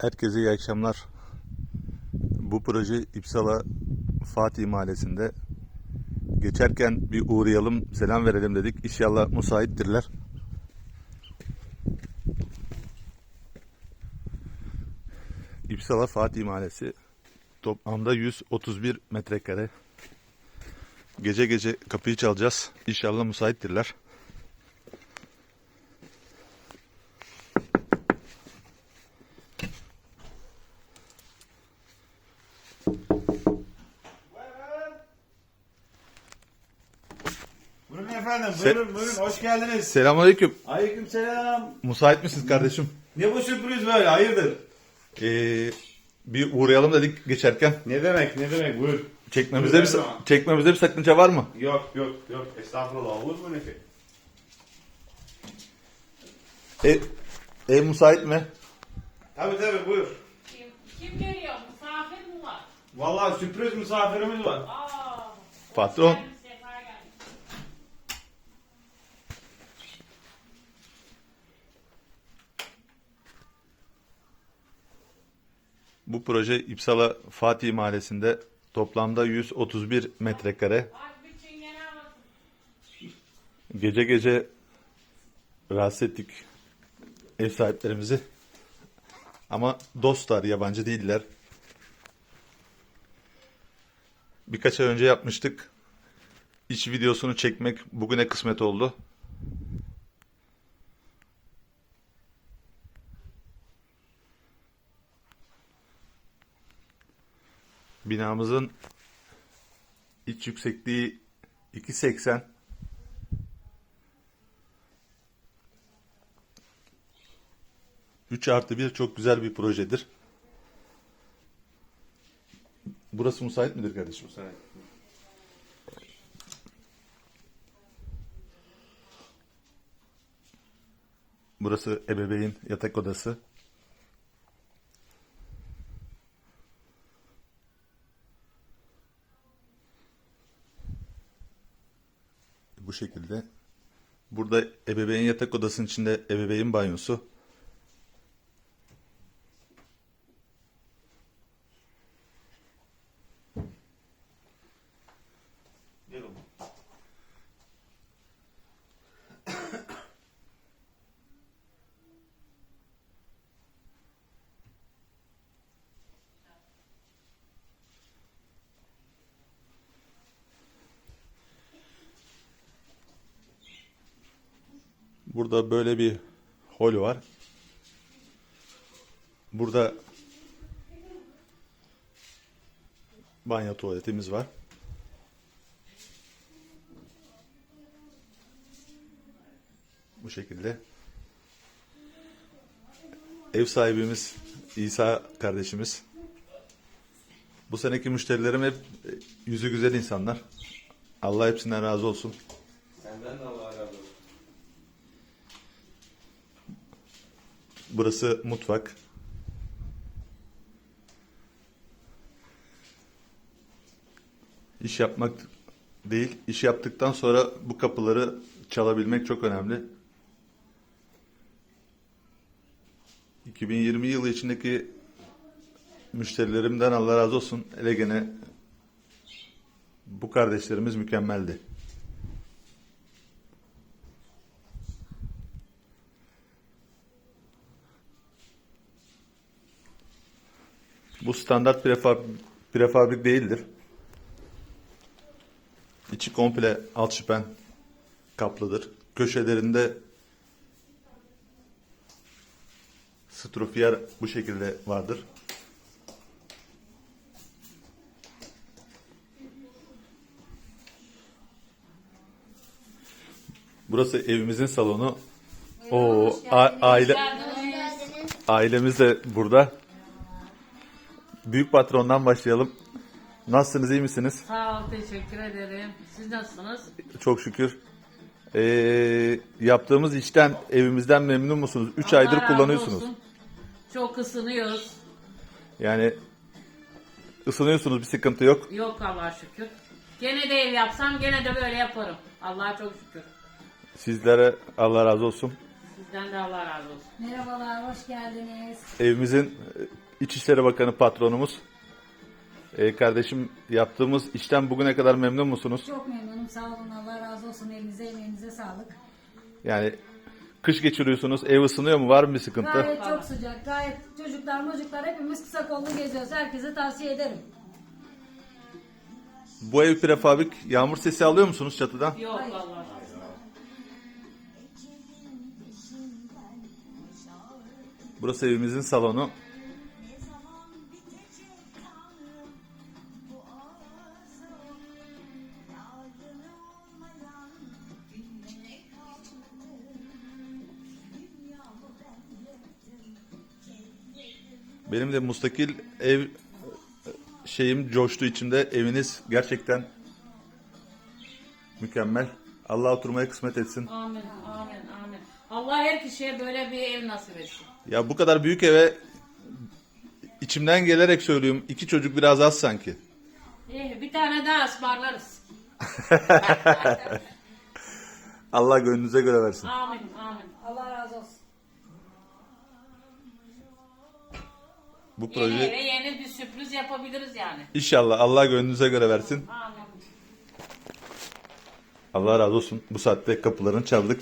Herkese iyi akşamlar. Bu proje İpsala Fatih Mahallesi'nde. Geçerken bir uğrayalım, selam verelim dedik. İnşallah müsaittirler. İpsala Fatih Mahallesi toplamda 131 metrekare. Gece gece kapıyı çalacağız. İnşallah müsaittirler. Buyurun efendim, Se- buyurun buyurun, hoş geldiniz. Selamünaleyküm. Aleykümselam. Müsait misiniz kardeşim? Ne bu sürpriz böyle, hayırdır? Ee, bir uğrayalım dedik geçerken. Ne demek, ne demek, buyur. Çekmemizde Buyur bir, çekmemizde bir sakınca var mı? Yok, yok, yok, estağfurullah, olur mu ne şey? E, ev müsait mi? Tabii tabii, buyur. Kim, kim geliyor? Misafir mi var? Vallahi sürpriz misafirimiz var. Aa, Patron. hoş geldin. Bu proje İpsala Fatih Mahallesi'nde toplamda 131 metrekare. Gece gece rahatsız ettik ev sahiplerimizi. Ama dostlar, yabancı değiller. Birkaç ay önce yapmıştık. İç videosunu çekmek bugüne kısmet oldu. Binamızın iç yüksekliği 2.80 3 artı 1 çok güzel bir projedir. Burası müsait midir kardeşim? Burası ebeveyn yatak odası. Bu şekilde. Burada ebeveyn yatak odasının içinde ebeveyn banyosu. Burada böyle bir hol var. Burada banyo tuvaletimiz var. Bu şekilde. Ev sahibimiz İsa kardeşimiz. Bu seneki müşterilerim hep yüzü güzel insanlar. Allah hepsinden razı olsun. Senden de Allah razı olsun. Burası mutfak. İş yapmak değil, iş yaptıktan sonra bu kapıları çalabilmek çok önemli. 2020 yılı içindeki müşterilerimden Allah razı olsun. Hele gene bu kardeşlerimiz mükemmeldi. Bu standart prefab prefabrik değildir. İçi komple alt şipen kaplıdır. Köşelerinde strofiyer bu şekilde vardır. Burası evimizin salonu. O aile ailemiz de burada. Büyük patrondan başlayalım. Nasılsınız, iyi misiniz? Sağ ol, teşekkür ederim. Siz nasılsınız? Çok şükür. Ee, yaptığımız işten, evimizden memnun musunuz? 3 Allah aydır razı kullanıyorsunuz. olsun. Çok ısınıyoruz. Yani ısınıyorsunuz, bir sıkıntı yok. Yok Allah'a şükür. Gene de ev yapsam gene de böyle yaparım. Allah'a çok şükür. Sizlere Allah razı olsun. Sizden de Allah razı olsun. Merhabalar, hoş geldiniz. Evimizin e, İçişleri Bakanı patronumuz. E, kardeşim yaptığımız işten bugüne kadar memnun musunuz? Çok memnunum, sağ olun, Allah razı olsun. Elinize, emeğinize sağlık. Yani kış geçiriyorsunuz, ev ısınıyor mu? Var mı bir sıkıntı? Gayet çok sıcak, gayet çocuklar, çocuklar hepimiz kısa kollu geziyoruz. Herkese tavsiye ederim. Bu ev prefabrik yağmur sesi alıyor musunuz çatıdan? Yok Hayır. Allah. Burası evimizin salonu. Benim de mustakil ev şeyim coştu içimde. Eviniz gerçekten mükemmel. Allah oturmaya kısmet etsin. Amin, amin, amin. Allah her kişiye böyle bir ev nasip etsin. Ya bu kadar büyük eve içimden gelerek söylüyorum. iki çocuk biraz az sanki. İyi, bir tane daha ısmarlarız. Allah gönlünüze göre versin. Amin, amin. Bu Yeni proje eve yeni bir sürpriz yapabiliriz yani. inşallah Allah gönlünüze göre versin. Amin. Allah razı olsun. Bu saatte kapılarını çaldık.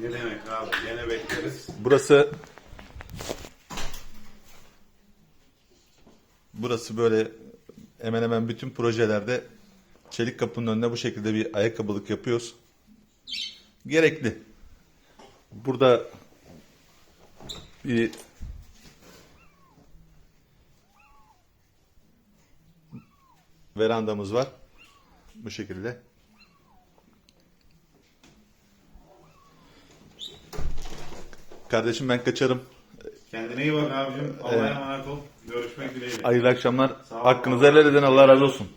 Ne demek abi? Gene bekleriz. Burası Burası böyle hemen hemen bütün projelerde çelik kapının önüne bu şekilde bir ayakkabılık yapıyoruz. Gerekli. Burada bir verandamız var. Bu şekilde. Kardeşim ben kaçarım. Kendine iyi bak abicim. Allah'a emanet ol. Görüşmek dileğiyle. Hayırlı akşamlar. Hakkınızı helal edin. Allah razı olsun.